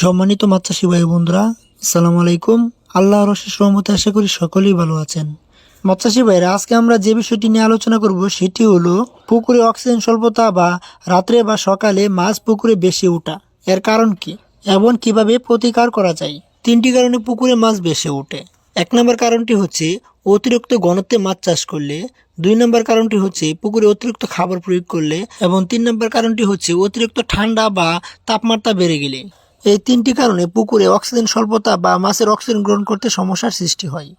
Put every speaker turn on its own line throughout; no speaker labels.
সম্মানিত মাছ চাষি ভাই বন্ধুরা, আসসালামু আলাইকুম। আল্লাহ রশেষ রহমতে আশা করি সকলেই ভালো আছেন। চাষি ভাইরা আজকে আমরা যে বিষয়টি নিয়ে আলোচনা করব সেটি হলো পুকুরে অক্সিজেন স্বল্পতা বা রাত্রে বা সকালে মাছ পুকুরে বেশি ওঠা। এর কারণ কি? এবং কীভাবে প্রতিকার করা যায়? তিনটি কারণে পুকুরে মাছ বেশি ওঠে। এক নম্বর কারণটি হচ্ছে অতিরিক্ত ঘনত্বে মাছ চাষ করলে, দুই নম্বর কারণটি হচ্ছে পুকুরে অতিরিক্ত খাবার প্রয়োগ করলে, এবং তিন নম্বর কারণটি হচ্ছে অতিরিক্ত ঠান্ডা বা তাপমাত্রা বেড়ে গেলে। এই তিনটি কারণে পুকুরে অক্সিজেন স্বল্পতা বা মাছের অক্সিজেন গ্রহণ করতে সমস্যার সৃষ্টি হয়,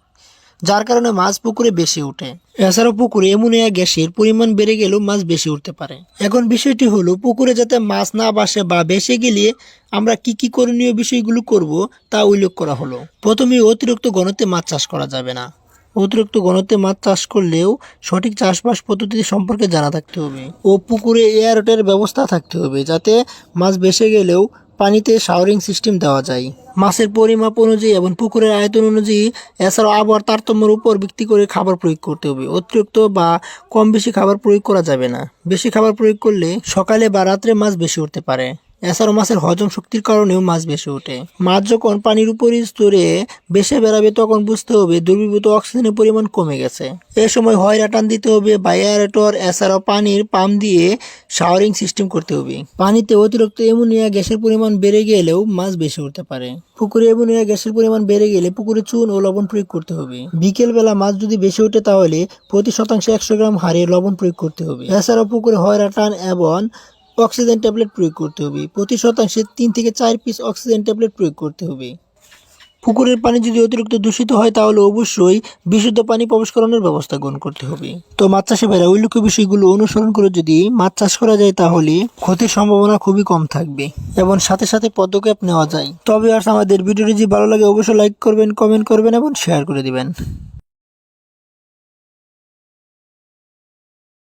যার কারণে মাছ পুকুরে বেশি উঠে। এছাড়াও পুকুরে অ্যামোনিয়া গ্যাসের পরিমাণ বেড়ে গেলেও মাছ বেশি উঠতে পারে। এখন বিষয়টি হলো, পুকুরে যাতে মাছ না বাসে বা বেশি গেলে আমরা কি কি করণীয় বিষয়গুলো করব তা উল্লেখ করা হলো। প্রথমে অতিরিক্ত ঘনত্বে মাছ চাষ করা যাবে না। অতিরিক্ত ঘনত্বে মাছ চাষ করলেও সঠিক চাষবাস পদ্ধতি সম্পর্কে জানা থাকতে হবে ও পুকুরে এয়ারটের ব্যবস্থা থাকতে হবে, যাতে মাছ বেসে গেলেও পানিতে শাওয়ারিং সিস্টেম দেওয়া যায়। মাছের পরিমাপ অনুযায়ী এবং পুকুরের আয়তন অনুযায়ী এছাড়াও আবহাওয়ার তারতম্যের উপর ভিত্তি করে খাবার প্রয়োগ করতে হবে। অতিরিক্ত বা কম বেশি খাবার প্রয়োগ করা যাবে না। বেশি খাবার প্রয়োগ করলে সকালে বা রাত্রে মাছ বেশি উঠতে পারে। এছাড়াও মাছের হজম শক্তির কারণেও মাছ বেশি ওঠে। মাছ যখন পানির উপরই স্তরে বেশি বেড়াবে, তখন বুঝতে হবে দুর্বিভূত অক্সিজেনের পরিমাণ কমে গেছে। এ সময় হয় রাটান দিতে হবে বা এয়ারেটর এছাড়াও পানির পাম্প দিয়ে শাওয়ারিং সিস্টেম করতে হবে। পানিতে অতিরিক্ত অ্যামোনিয়া গ্যাসের পরিমাণ বেড়ে গেলেও মাছ বেশি উঠতে পারে। পুকুরে অ্যামোনিয়া গ্যাসের পরিমাণ বেড়ে গেলে পুকুরে চুন ও লবণ প্রয়োগ করতে হবে। বিকেল বেলা মাছ যদি বেশি ওঠে তাহলে প্রতি শতাংশে একশো গ্রাম হারে লবণ প্রয়োগ করতে হবে। এছাড়াও পুকুরে হয় রাটান এবং অক্সিজেন ট্যাবলেট প্রয়োগ করতে হবে। প্রতি শতাংশে তিন থেকে চার পিস অক্সিজেন ট্যাবলেট প্রয়োগ করতে হবে। পুকুরের পানি যদি অতিরিক্ত দূষিত হয়, তাহলে অবশ্যই বিশুদ্ধ পানি প্রবেশ ব্যবস্থা গ্রহণ করতে হবে। তো মাছ চাষে ভাইরা উল্লেখ্য বিষয়গুলো অনুসরণ করে যদি মাছ চাষ করা যায়, তাহলে ক্ষতির সম্ভাবনা খুবই কম থাকবে এবং সাথে সাথে পদক্ষেপ নেওয়া যায়। তবে আর আমাদের ভিডিওটি যদি ভালো লাগে, অবশ্যই লাইক করবেন কমেন্ট করবেন এবং শেয়ার করে দিবেন।